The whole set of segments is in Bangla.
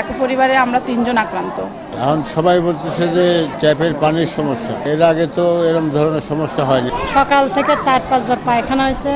এক পরিবারে আমরা তিনজন আক্রান্ত। এখন সবাই বলতেছে যে ট্যাপের পানির সমস্যা। এর আগে তো এরকম ধরনের সমস্যা হয়নি। সকাল থেকে চার পাঁচবার পায়খানা হয়েছে।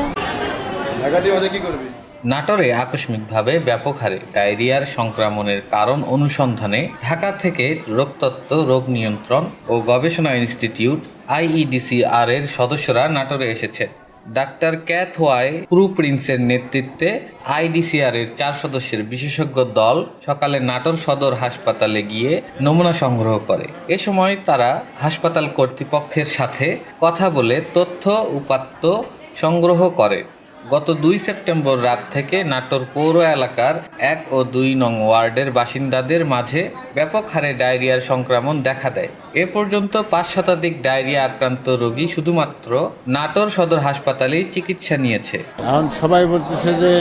নাটোরে আকস্মিকভাবে ব্যাপক হারে ডায়রিয়ার সংক্রমণের কারণ অনুসন্ধানে ঢাকা থেকে রোগতত্ত্ব রোগ নিয়ন্ত্রণ ও গবেষণা ইনস্টিটিউট আইইডিসিআর এর সদস্যরা নাটোরে এসেছে। ডাক্তার ক্যাথওয়াই ক্রু প্রিন্সের নেতৃত্বে আইডিসিআর এর চার সদস্যের বিশেষজ্ঞ দল সকালে নাটোর সদর হাসপাতালে গিয়ে নমুনা সংগ্রহ করে। এ সময় তারা হাসপাতাল কর্তৃপক্ষের সাথে কথা বলে তথ্য উপাত্ত সংগ্রহ করে। গত দুই সেপ্টেম্বর রাত থেকে নাটোর পৌর এলাকার এক ও দুই নং ওয়ার্ডের বাসিন্দাদের মাঝে ব্যাপক হারে ডায়রিয়ার সংক্রমণ দেখা দেয়। এ পর্যন্ত পাঁচ শতাধিক ডায়রিয়া আক্রান্ত রোগী শুধুমাত্র নাটোর সদর হাসপাতালেই চিকিৎসা নিয়েছে। এখন সবাই বলতেছে যে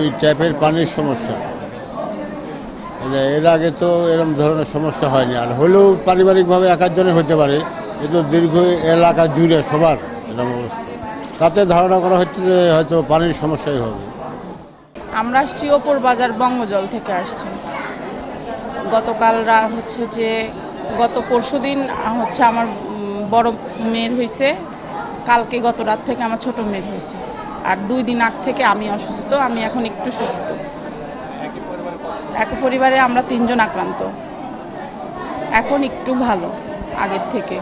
ওই ট্যাপের পানির সমস্যা। এর আগে তো এরকম ধরনের সমস্যা হয়নি। আর হলেও পারিবারিকভাবে এক একজনের হতে পারে এ তো দীর্ঘ এলাকা জুড়ে সবার এরকম অবস্থা। তাতে ধারণা করা হচ্ছে যে হয়তো পানির সমস্যাই হবে। আমরা আসছি ওপর বাজার বঙ্গজল থেকে আসছি। গতকাল রা- হচ্ছে যে গত পরশু দিন হচ্ছে আমার বড় মেয়ের হয়েছে কালকে গত রাত থেকে আমার ছোট মেয়ের হয়েছে আর দুই দিন আগ থেকে আমি অসুস্থ আমি এখন একটু সুস্থ। এক পরিবারে আমরা তিনজন আক্রান্ত। এখন একটু ভালো আগের থেকে।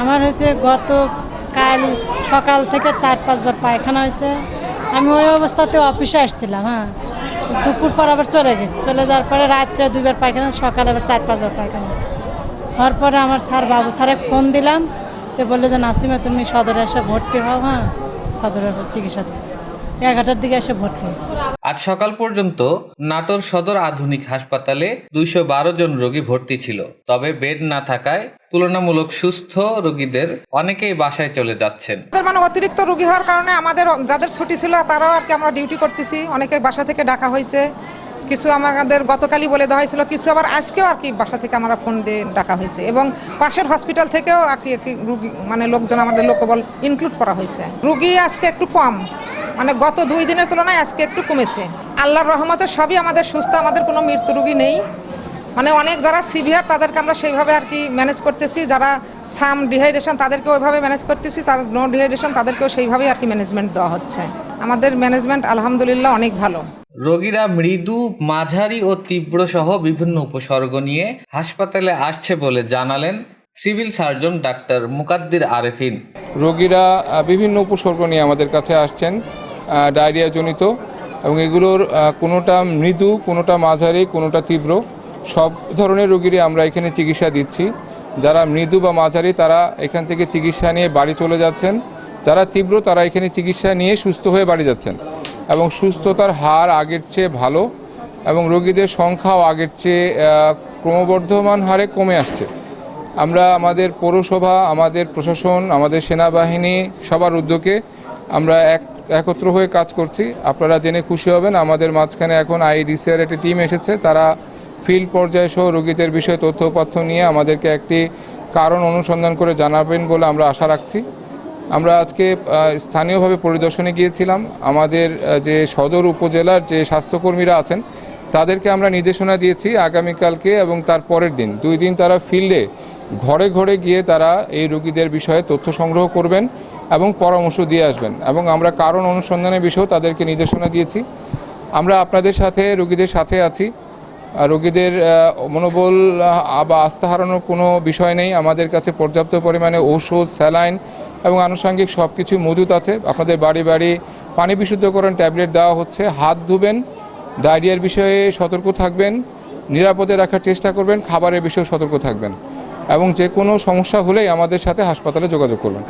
আমার হচ্ছে গত কাল সকাল থেকে চার পাঁচবার পায়খানা হয়েছে। আমি ওই অবস্থাতে অফিসে আসছিলাম হ্যাঁ। দুপুর পর আবার চলে গেছি। চলে যাওয়ার পরে রাত্রে দুইবার পায়খানা, সকালে আবার চার পাঁচবার পায়খানা। হওয়ার পরে আমার স্যার, বাবু স্যারে ফোন দিলাম। তো বলল যে, নাসিমা, তুমি সদরে এসে ভর্তি হও হ্যাঁ। সদরে চিকিৎসা দিচ্ছে এগারোটার দিকে এসে ভর্তি হয়েছে। আজ সকাল পর্যন্ত নাটোর সদর আধুনিক হাসপাতালে দুইশো বারো জন রোগী ভর্তি ছিল। তবে বেড না থাকায় তুলনামূলক সুস্থ রোগীদের অনেকেই বাসায় চলে যাচ্ছেন। মানে অতিরিক্ত রোগী হওয়ার কারণে আমাদের যাদের ছুটি ছিল তারাও আর কি আমরা ডিউটি করতেছি। অনেকে বাসা থেকে ডাকা হয়েছে। কিছু আমাদের গতকালই বলে দেওয়া হয়েছিল কিছু আবার আজকেও আর কি বাসা থেকে আমরা ফোন দিয়ে ডাকা হয়েছে। এবং পাশের হসপিটাল থেকেও আর কি রুগী মানে লোকজন আমাদের লোকবল ইনক্লুড করা হয়েছে। রুগী আজকে একটু কম। মানে গত দুই দিনের তুলনায় আজকে একটু কমেছে। আল্লাহর রহমতে সবই আমাদের সুস্থ আমাদের কোনো মৃত্যু রুগী নেই। মানে অনেক যারা সিভিয়ার তাদেরকে আমরা সেইভাবে আর কি ম্যানেজ করতেছি। যারা সাম ডিহাইড্রেশন তাদেরকে ওইভাবে ম্যানেজ করতেছি। তার নো ডিহাইড্রেশন তাদেরকেও সেইভাবেই আর কি ম্যানেজমেন্ট দেওয়া হচ্ছে। আমাদের ম্যানেজমেন্ট আলহামদুলিল্লাহ অনেক ভালো। রোগীরা মৃদু মাঝারি ও তীব্র সহ বিভিন্ন উপসর্গ নিয়ে হাসপাতালে আসছে বলে জানালেন civil surgeon doctor Mukaddir Arefin. রোগীরা বিভিন্ন উপসর্গ নিয়ে আমাদের কাছে আসছেন। ডায়রিয়া জনিত এবং এগুলোর কোনোটা মৃদু, কোনোটা মাঝারি, কোনোটা তীব্র, সব ধরনের রোগীরই আমরা এখানে চিকিৎসা দিচ্ছি। যারা মৃদু বা মাঝারি, তারা এখান থেকে চিকিৎসা নিয়ে বাড়ি চলে যাচ্ছেন। যারা তীব্র, তারা এখানে চিকিৎসা নিয়ে সুস্থ হয়ে বাড়ি যাচ্ছেন। এবং সুস্থতার হার আগের চেয়ে ভালো এবং রোগীদের সংখ্যাও আগের চেয়ে ক্রমবর্ধমান হারে কমে আসছে। আমরা আমাদের পৌরসভা, আমাদের প্রশাসন, আমাদের সেনাবাহিনী সবার উদ্যোগে আমরা এক একত্র হয়ে কাজ করছি। আপনারা জেনে খুশি হবেন, আমাদের মাঝখানে এখন আইডিসিআর একটি টিম এসেছে। তারা ফিল্ড পর্যায়ে সহ রোগীদের বিষয়ে তথ্য উপাত্ত নিয়ে আমাদেরকে একটি কারণ অনুসন্ধান করে জানাবেন বলে আমরা আশা রাখছি। আমরা আজকে স্থানীয়ভাবে পরিদর্শনে গিয়েছিলাম। আমাদের যে সদর উপজেলার যে স্বাস্থ্যকর্মীরা আছেন, তাদেরকে আমরা নির্দেশনা দিয়েছি আগামীকালকে এবং তার পরের দিন। দুই দিন তারা ফিল্ডে ঘরে ঘরে গিয়ে তারা এই রোগীদের বিষয়ে তথ্য সংগ্রহ করবেন। এবং পরামর্শ দিয়ে আসবেন। এবং আমরা কারণ অনুসন্ধানের বিষয়েও তাদেরকে নির্দেশনা দিয়েছি। আমরা আপনাদের সাথে, রোগীদের সাথে আছি। রোগীদের মনোবল বা আস্থা হারানোর কোনো বিষয় নেই। আমাদের কাছে পর্যাপ্ত পরিমাণে ঔষধ, স্যালাইন এবং আনুষঙ্গিক সব কিছু মজুত আছে। আপনাদের বাড়ি বাড়ি পানি বিশুদ্ধকরণ ট্যাবলেট দেওয়া হচ্ছে। হাত ধুবেন, ডায়রিয়ার বিষয়ে সতর্ক থাকবেন, নিরাপদে রাখার চেষ্টা করবেন, খাবারের বিষয়ে সতর্ক থাকবেন। এবং যে কোনো সমস্যা হলেই আমাদের সাথে হাসপাতালে যোগাযোগ করবেন।